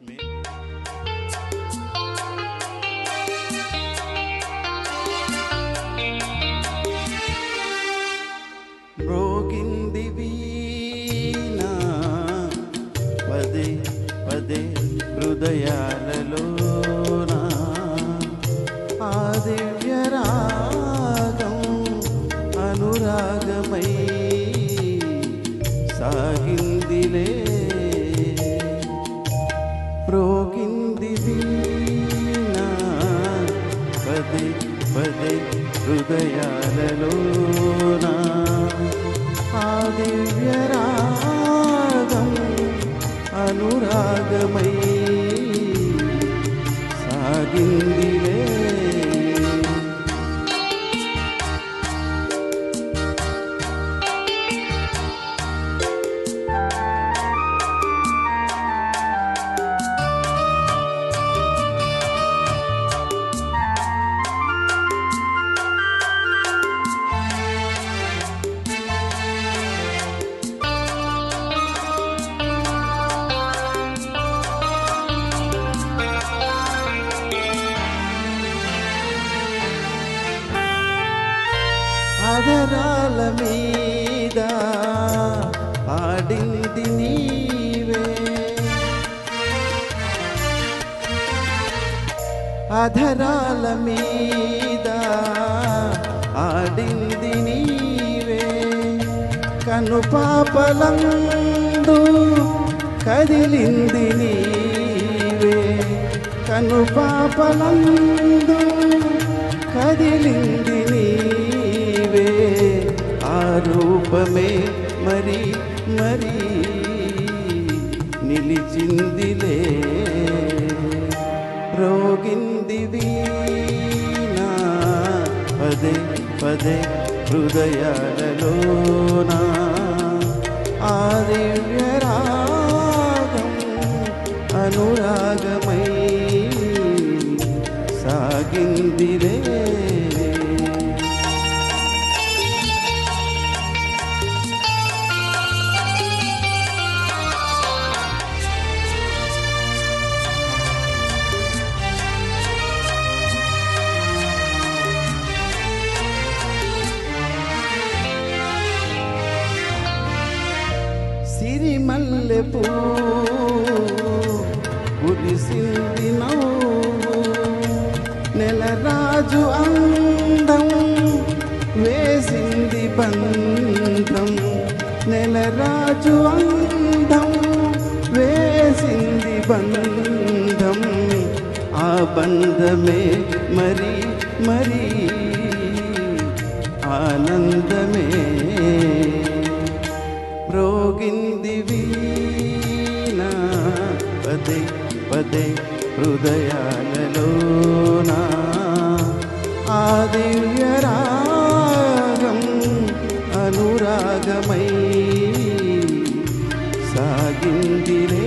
మ్రోగింది వీణ. పదే పదే హృదయాలలోన. ఆ దివ్య రాగం అనురాగమై సాగిందిలే. पदे पदे हृदयालो्य आदिव्यरा అధరాల మీద పాడింది నీవే. అధరాల మీద ఆడింది నీవే. కను పాపలందు కదిలింది నీవే. కను పాపలందు కదిలింది నీవే ఆ రూపమే మరి మరి నిలిచిందిలే రోగింది వీణ పదే పదే హృదయాలలోన ఆ దివ్య రాగం అనురాగమై సాగిందిలే సిరిమల్లె పూ కురిసింది నవ్వు నెలరాజు అందం వేసింది బంధం. నెలరాజు అందం వేసింది బంధం. ఆ బంధమే మరి మరి ఆనందమే. పదే పదే హృదయాలలోనా ఆ దివ్యరాగం అనురాగమై సాగిందిలే